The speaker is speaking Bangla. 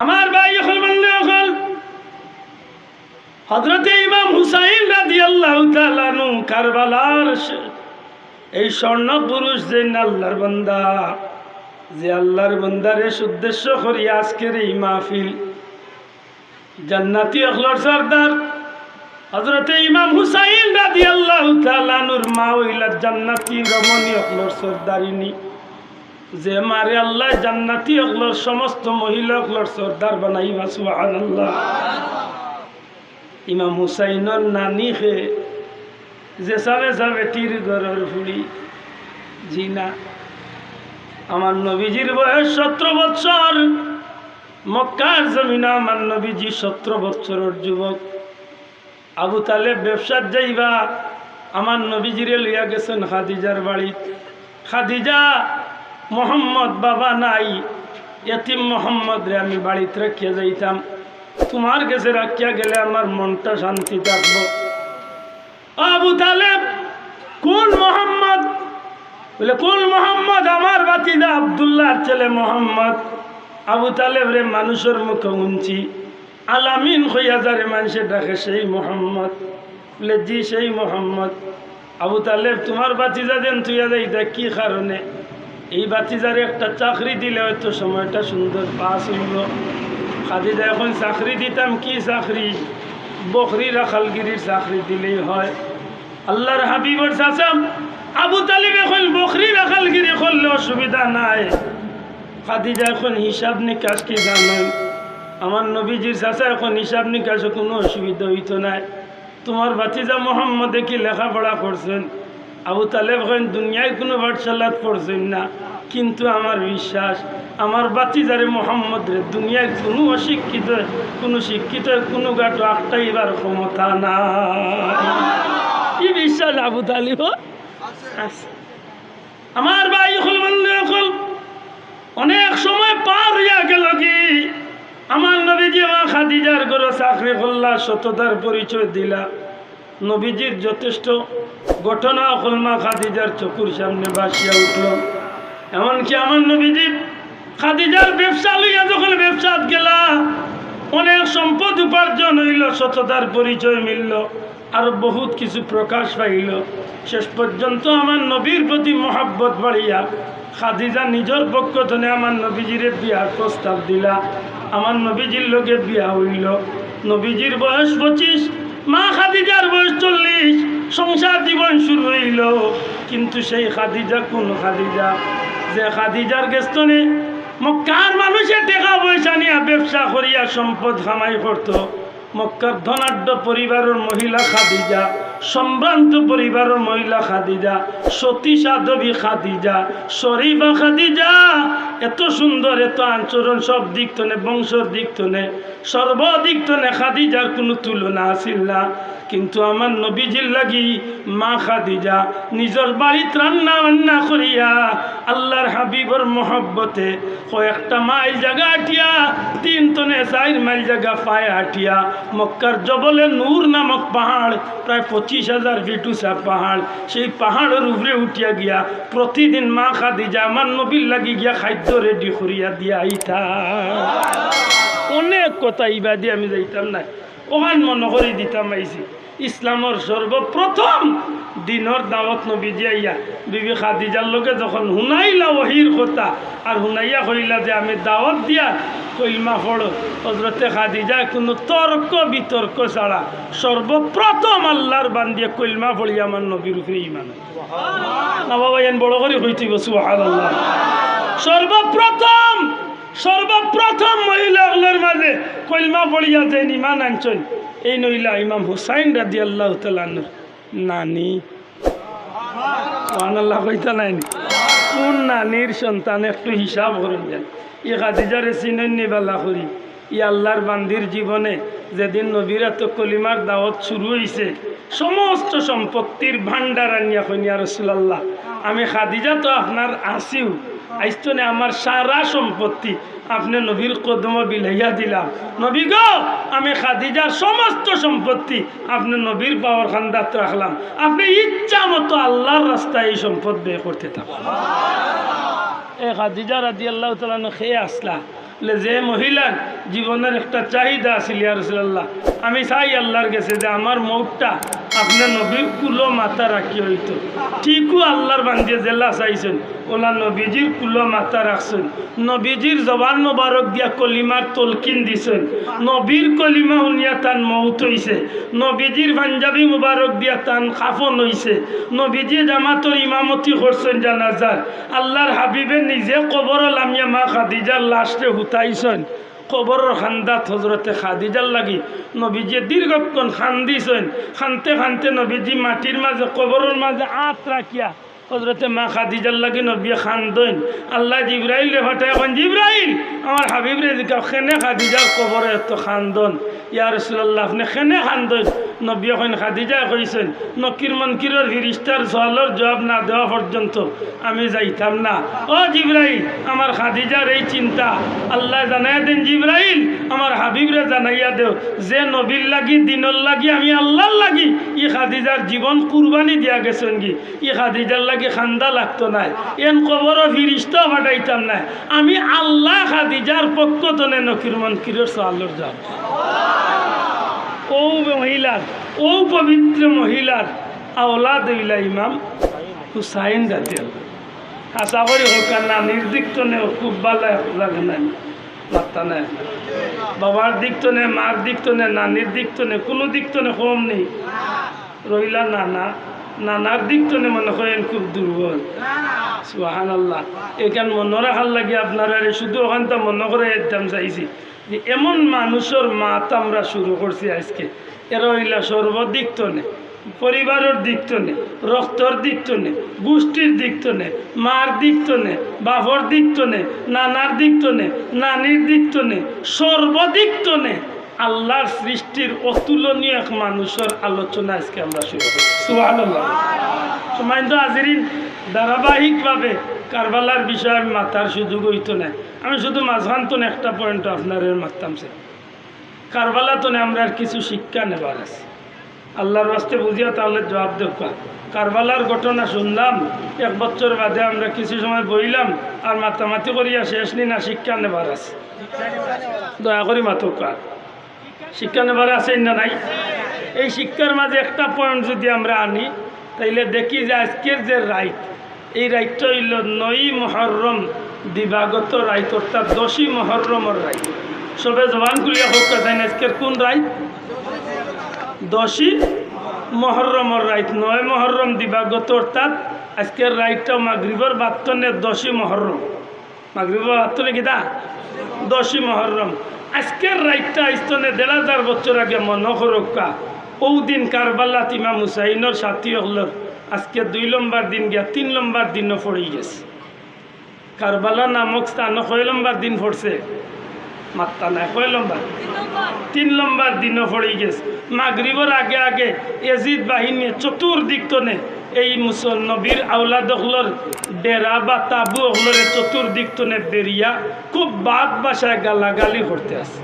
আমার ভাই এখন বললে এখন হজরতে ইমাম হুসাইন রাজি আল্লাহ তালানু কারবালার এই স্বর্ণ পুরুষ যে আল্লাহর বান্দা, যে আল্লাহর বান্দারে উদ্দেশ্য করি আজকের এই মাহফিল, জান্নাতি অখলর সর্দার। হজরতে ইমাম হুসাইন রাজি আল্লাহ তালানুর মা হইলা জান্নাতি রমণী অখলর সর্দারিনী। যে মারে আল্লাহ জান্নাতি অগলর সমস্ত মহিলা অগলর সর্দার বানাইবা, সুবহানাল্লাহ। ইমাম হুসাইনের নানি হে, যে সাবে সাবে তীর ঘরের ফুড়ি জি না আমার নবীজির বয়স সতেরো বৎসর মক্কার জমিনা আমার নবীজি সতেরো বৎসরের যুবক। আবু তালেব ব্যবসার যাইবা, আমার নবীজিরে লইয়া গেছেন খাদিজার বাড়ি। খাদিজা মোহাম্মদ বাবা নাই। এতিম মোহাম্মদ রে, আমি বাড়িতে রাখিয়া যাইতাম। তোমার কাছে রাখিয়া গেলে আমার মনটা শান্তি থাকব। আবু তালেব, কোন মোহাম্মদ? বলে, কোন মোহাম্মদ? আমার বাতিদা আবদুল্লাহর ছেলে মোহাম্মদ। আবু তালেব রে, মানুষের মুখে উঞ্চি আলামিন হইয়া যারে মানুষে ডাকে, সেই মোহাম্মদ। বলে, জি, সেই মোহাম্মদ। আবু তালেব, তোমার বাতিদা দেন তুইয়া যাইতা, কি কারণে? এই বাতিজারে একটা চাকরি দিলে হয়তো সময়টা সুন্দর পাস হইল। খাদিজা এখন চাকরি দিতাম, কি চাকরি? বকরি রাখালগিরির চাকরি দিলেই হয়। আল্লাহর হাবিবর চাচাম, আবু তালিব এখন বকরি রাখালগিরি করলে অসুবিধা নাই। খাদিজা এখন হিসাব নিকাশ, কি জানেন? আমার নবীজির চাচা এখন হিসাব নিকাশে কোনো অসুবিধা হইতো নাই। তোমার ভাতিজা মোহাম্মদে কি লেখাপড়া করছেন? আবু তালেব এখন দুনিয়ায় কোনো পাঠশালাত পড়ছেন না। কিন্তু আমার বিশ্বাস, আমার বাতিজারে মোহাম্মদ রে, দুনিয়ায় কোনো অশিক্ষিত, কোনো শিক্ষিত, কোনো গাটো আটটাইবার ক্ষমতা না কি বিশ্বাস আবু তালিব? আছে। আমার ভাই হল অনেক সময় পার হইয়া গেল কি? আমার নবীজি মা খাদিজার গরো চাকরি করলা, সততার পরিচয় দিলা। নবীজির যথেষ্ট ঘটনা হল মা খাদিজার চকুর সামনে বাসিয়া উঠল। এমনকি আমার নবীজি খাদিজার ব্যবসা লইয়া যখন ব্যবসাত গেলা, অনেক সম্পদ উপার্জন হইল, সততার পরিচয় মিলল আর বহুত কিছু প্রকাশ পাইল। শেষ পর্যন্ত আমার নবীর প্রতি মহাব্বত বাড়িয়া খাদিজা নিজের পক্ষ থেকে আমার নবীজিরে বিয়ার প্রস্তাব দিলা। আমার নবীজির লোকে বিয়া হইল। নবীজির বয়স পঁচিশ, মা খাদিজার বয়স চল্লিশ। সংসার জীবন শুরু হইল। কিন্তু সেই খাদিজা কোন খাদিজা? যে খাদিজার গেস্তনে মক্কার মানুষে টাকা পয়সা নিয়ে ব্যবসা করিয়া সম্পদ কামাই করত। মক্কার ধনাঢ্য পরিবারের মহিলা খাদিজা, সম্ভ্রান্ত পরিবারের মহিলা খাদিজা, সতী সাধবী খাদিজা, শরীফা খাদিজা, এত সুন্দর, এত আচরণ, সব দিক তনে, বংশর দিক তনে, সর্বদিক তনে খাদিজার কোনো তুলনা আসিল না। কিন্তু আমার নবীজির লাগি মা খাদিজা নিজের বাড়িতে রান্না বান্না করিয়া আল্লাহর হাবিবর মহব্বতে কয়েকটা মাইল জায়গা হাঁটিয়া, তিন তনে চার মাইল জায়গা পায়ে হাঁটিয়া মক্কার জবলে নূর নামক পাহাড়, প্রায় পঁচিশ হাজার উঁচা পাহাড়, সেই পাহাড়ের উপরে উঠিয়া গিয়া প্রতিদিন মা খাদিজা আমার নবীর লাগি গিয়া খাদ্য রেডি করিয়া দিয়া আইতা। অনেক কথা ইবাদি আমি যাইতাম না ওখান মনে করে দিতাম আইছি। ইসলামর সর্বপ্রথম দিনর দাওয়াত নবী যাইয়া বিবি খাদিজার লোকে যখন শুনাইলা ওহির কথা আর শুনাইয়া কইলা যে আমি দাওয়াত দিয়া কইলমা পড়ো হজরতে খাদিজা কোনো তর্ক বিতর্ক ছাড়া সর্বপ্রথম আল্লাহর বান্দিয়া কইলমা পড়ি আমার নবীর উপরে ইমান না বাবা এন বড় করে হইতে বসু আল্লাহ সর্বপ্রথম সর্বপ্রথম মহিলাগুলোর মাঝে কলমা পড়িয়া যে ইমান আনছেন এই নইলা ইমাম হুসাইন রাজি আল্লাহ তালানুর নানি। আল্লাহ কইতা নাইনি কোন নানির সন্তান একটু হিসাব করেন যান ই খাদিজারে চিনেন নিবালা করি। ই আল্লাহর বান্দির জীবনে যেদিন নবীরা তো কলিমার দাওয়াত শুরু হয়েছে সমস্ত সম্পত্তির ভান্ডার আনিয়া কইনিয়া রসুলাল্লাহ। আমি খাদিজা তো আপনার আসিও। আইস্তনে আমার সারা সম্পত্তি আপনি নবীর কদম বিলাইয়া দিলাম। নবী গো, আমি খাদিজার সমস্ত সম্পত্তি আপনি নবীর পাওয়ার খান্দাত রাখলাম। আপনি ইচ্ছা মতো আল্লাহর রাস্তায় এই সম্পদ ব্যয় করতে থাকুন। এ খাদিজা রাজি আল্লাহ তালানো খেয়ে আসলা। যে মহিলার জীবনের একটা চাহিদা আছিল ইয়া আমি চাই আল্লাহর গেছে যে আমার মৌটটা আপনার নবীর কুলো মাথা রাখি হইতো। ঠিকও আল্লাহর বান্ধিয়ে জেলা চাইছেন, ওলা নবীজির কুলো মাথা রাখছেন। নবীজির জবান মোবারক দিয়া কলিমার তলকিন দিছেন। নবীর কলিমা শুনিয়া তান মৌত হইছে। নবীজির পাঞ্জাবি মুবারক দিয়া তান খাফন হইছে। নবীজি জামাতর ইমামতি করছেন জানাজার। আল্লাহর হাবিবে নিজে কবর লামিয়া মা খাদিজার লাশে হুতাইছেন। কবরের খান্দাত হজরতে খাদিজার লাগি। নবীজি দীর্ঘক্ষণ খান্দিছেন। খানতে খানতে নবীজি মাটির মাঝে, কবরের মাঝে আঁত রাখিয়া হজরতে মা খাদিজার লাগি নবী খান্দইন। আল্লাহ জিব্রাইল রে ফাটাই এখন জিব্রাইল, আমার হাবিব রে জিকা খেনে খাদিজার কবরে এত খান্দন? ইয়ার রসুল্লাহ আপনি খেনে খান্দইন? নবী এখন খাদিজা কইছেন, নকির মনকিরের ফিরিস্তার সওয়ালের জবাব না দেওয়া পর্যন্ত আমি যাইতাম না। ও জিব্রাইল, আমার খাদিজার এই চিন্তা, আল্লাহ জানাইয়া দেন, জিব্রাইল, আমার হাবিবরে জানাইয়া দেও, যে নবীর লাগি, দিনর লাগি, আমি আল্লাহর লাগি, ই খাদিজার জীবন কুরবানি দিয়া গেছেন কি ই খাদিজার লাগি খান্দা লাগতো নাই, এন কবরও ফিরিস্তাও ফাটাইতাম নাই। আমি আল্লাহ খাদিজার পক্ষ তনে নকির মনকিরের সওয়ালের যাব ও মহিলার ও পবিত্র মহিলার আওলাদ হইলা ইমাম হুসাইন জাতীয় আশা করি হোক না, নির্দিষ্ট নে খুব ভালো লাগে নাই মাত্তা নাই। বাবার দিক তো নে মার দিক তো নে নানির দিক তো নে কোনো দিক তো নে কম নেই। রইলা নানা, নানার দিক তো নে মনে করেন খুব দুর্বল। সুহান আল্লাহ এখান মনে রাখার লাগে আপনারা শুধু ওখান তো মনে করে একদম চাইছি যে এমন মানুষের মাত আমরা শুরু করছি আজকে। এরা হইলা সর্বদিক তো নে পরিবারের দিক তো নে রক্তর দিক তো নে গোষ্ঠীর দিক তো নে মার দিক তো নে বাপর দিক তো নে নানার দিক তো নে নানির দিক তো নে সর্বদিক তো নে আল্লাহর সৃষ্টির অতুলনীয় এক মানুষের আলোচনা আজকে আমরা শুরু করি সুবহানাল্লাহ। সময় তো হাজিরিন ধারাবাহিকভাবে কারবালার বিষয়ে আমি মাথার সুযোগ হইতো না আমি শুধু মাঝখান তো একটা পয়েন্ট আপনার মারতাম সে কারবালা তো আমরা আর কিছু শিক্ষা নেবার আছে। আল্লাহর বাস্তে বুঝিয়া তাহলে জবাব দেখা কারবালার ঘটনা শুনলাম, এক বছর বাদে আমরা কিছু সময় বইলাম, আর মাতামাতি করিয়া শেষ নি না শিক্ষা নেবার আছে। দয়া করি মাতকা শিক্ষা নেবার আছে না নাই? এই শিক্ষার মাঝে একটা পয়েন্ট যদি আমরা আনি, তাইলে দেখি যে আজকের যে রাইট এই রাইটটা হইল নই মহরম, দিবাগত রাইট, অর্থাৎ দশই মহরমর রাইট। সবে জবান খুলিয়া হোক কথা আজকের কোন রাইট? দশই মহরমর রাইট, নয় মহরম দিবাগত, অর্থাৎ আজকের রাইটটা মাগরিবর বাত্তনের দশই মহরম। মাগরিবর বাত্তনে কিতা? দশই মহরম। আজকের রাইটটা ইস্তনে দেড় হাজার বছর আগে মনহরক্কা ও দিন কারবাল্লা তিমা মুসাইনর সাথী হলর। আজকে দুই লম্বার দিন গিয়া তিন লম্বার দিনও পড়ে গেছে। কারবালা নামক স্থান কয় লম্বার দিন পড়ছে? মাত্তা নাই, কয় লম্বার? তিন লম্বার দিনও পড়ে গেছে। মাগরিবর আগে আগে এজিদ বাহিনী চতুর্দিক তনে এই মুসল নবীর আউলাদ হলর ডেরা বা তাবু হলরে চতুর্দিক তনে বেরিয়া খুব বাদ বাসায় গালাগালি করতে আছে।